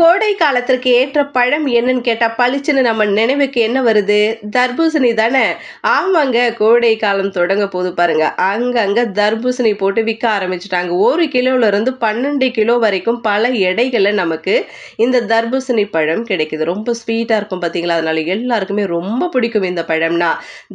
கோடை காலத்திற்கு ஏற்ற பழம் என்னன்னு கேட்டால் பளிச்சுன்னு நம்ம நினைவுக்கு என்ன வருது? தர்பூசணி தானே. ஆமாங்க கோடை காலம் தொடங்க போது பாருங்க. அங்கங்கே தர்பூசணி போட்டு விற்க ஆரம்பிச்சிட்டாங்க. ஒரு கிலோலேருந்து பன்னெண்டு கிலோ வரைக்கும் பல எடைகளில் நமக்கு இந்த தர்பூசணி பழம் கிடைக்குது. ரொம்ப ஸ்வீட்டாக இருக்கும் பார்த்தீங்களா அதனால எல்லாருக்குமே ரொம்ப பிடிக்கும் இந்த பழம்னா.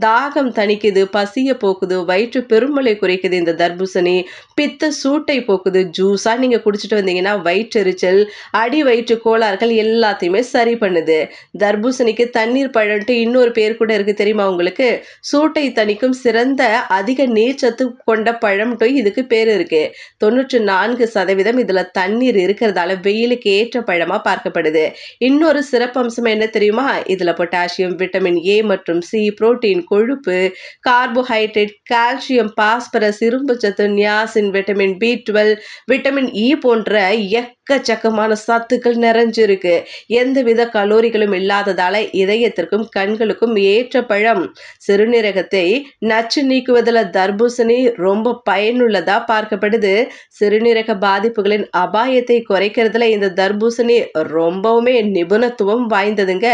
தாகம் தணிக்குது பசியை போக்குது வயிற்று பெருமலை குறைக்குது இந்த தர்பூசணி. பித்த சூட்டை போக்குது. ஜூஸாக நீங்கள் குடிச்சிட்டு வந்தீங்கன்னா வயிற்றெரிச்சல் அடி வயிற்று கோளாறுகள் எல்லாத்தையுமே சரி பண்ணுது. தர்பூசணிக்கு தண்ணீர் பழம்ட்டு இன்னொரு பேர் கூட இருக்குது தெரியுமா உங்களுக்கு? சூட்டை தணிக்கும் சிறந்த அதிக நீர்ச்சத்து கொண்ட பழம்ட்டு இதுக்கு பேர் இருக்குது தொண்ணூற்று நான்கு சதவீதம் இதில் தண்ணீர் இருக்கிறதால வெயிலுக்கு ஏற்ற பழமாக பார்க்கப்படுது. இன்னொரு சிறப்பம்சம் என்ன தெரியுமா? இதில் பொட்டாசியம் விட்டமின் ஏ மற்றும் சி புரோட்டீன் கொழுப்பு கார்போஹைட்ரேட் கால்சியம் பாஸ்பரஸ் இரும்பு சத்து niacin vitamin B twelve vitamin E போன்ற எக்கச்சக்கமான சத்துக்கள் நிறைஞ்சிருக்கு. எந்தவித கலோரிகளும் இல்லாததால இதயத்திற்கும் கண்களுக்கும் ஏற்ற பழம். சிறுநீரகத்தை நச்சு நீக்குவதில் தர்பூசணி ரொம்ப பயனுள்ளதா பார்க்கப்படுது. சிறுநீரக பாதிப்புகளின் அபாயத்தை குறைக்கிறதுல இந்த தர்பூசணி ரொம்பவுமே நிபுணத்துவம் வாய்ந்ததுங்க.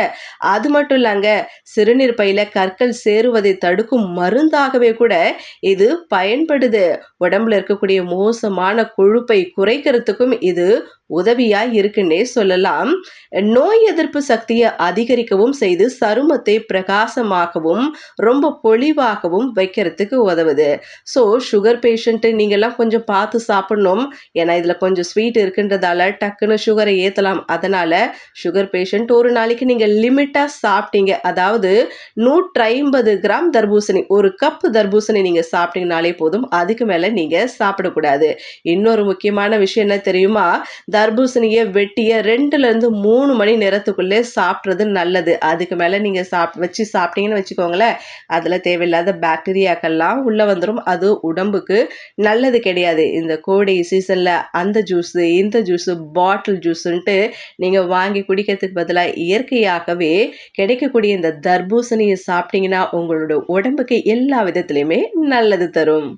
அது மட்டும் இல்லைங்க சிறுநீர் பையில கற்கள் சேருவதை தடுக்கும் மருந்தாகவே கூட இது பயன்படுது. உடம்புல இருக்க இருக்கக்கூடிய மோசமான கொழுப்பை குறைக்கிறதுக்கும் இது உதவியா இருக்குன்னே சொல்லலாம். நோய் எதிர்ப்பு சக்தியை அதிகரிக்கவும் செய்து சருமத்தை பிரகாசமாகவும் ரொம்ப பொழிவாகவும் வைக்கிறதுக்கு உதவுது. ஸோ சுகர் பேஷண்ட்டு நீங்கள்லாம் கொஞ்சம் பார்த்து சாப்பிடணும். ஏன்னா இதில் கொஞ்சம் ஸ்வீட் இருக்குன்றதால டக்குன்னு சுகரை ஏற்றலாம் அதனால் சுகர் பேஷண்ட் ஒரு நாளைக்கு நீங்கள் லிமிட்டாக சாப்பிட்டீங்க. அதாவது நூற்றி ஐம்பது கிராம் தர்பூசணி ஒரு கப்பு தர்பூசணி நீங்கள் சாப்பிட்டீங்கனாலே போதும். அதுக்கு மேலே நீங்கள் சாப்பிடக்கூடாது. இன்னொரு முக்கியமான விஷயம் என்ன தெரியுமா? தர்பூசணியை வெட்டிய ரெண்டுலேருந்து மூணு மணி நேரத்துக்குள்ளே சாப்பிட்றது நல்லது. அதுக்கு மேலே நீங்கள் சாப் வச்சு சாப்பிட்டீங்கன்னு வச்சுக்கோங்களேன் அதில் தேவையில்லாத பாக்டீரியாக்கள்லாம் உள்ளே வந்துடும் அது உடம்புக்கு நல்லது கிடையாது. இந்த கோடை சீசனில் அந்த ஜூஸு இந்த ஜூஸு பாட்டில் ஜூஸுன்ட்டு நீங்கள் வாங்கி குடிக்கிறதுக்கு பதிலாக இயற்கையாகவே கிடைக்கக்கூடிய இந்த தர்பூசணியை சாப்பிட்டீங்கன்னா உங்களோட உடம்புக்கு எல்லா விதத்துலையுமே நல்லது தரும்.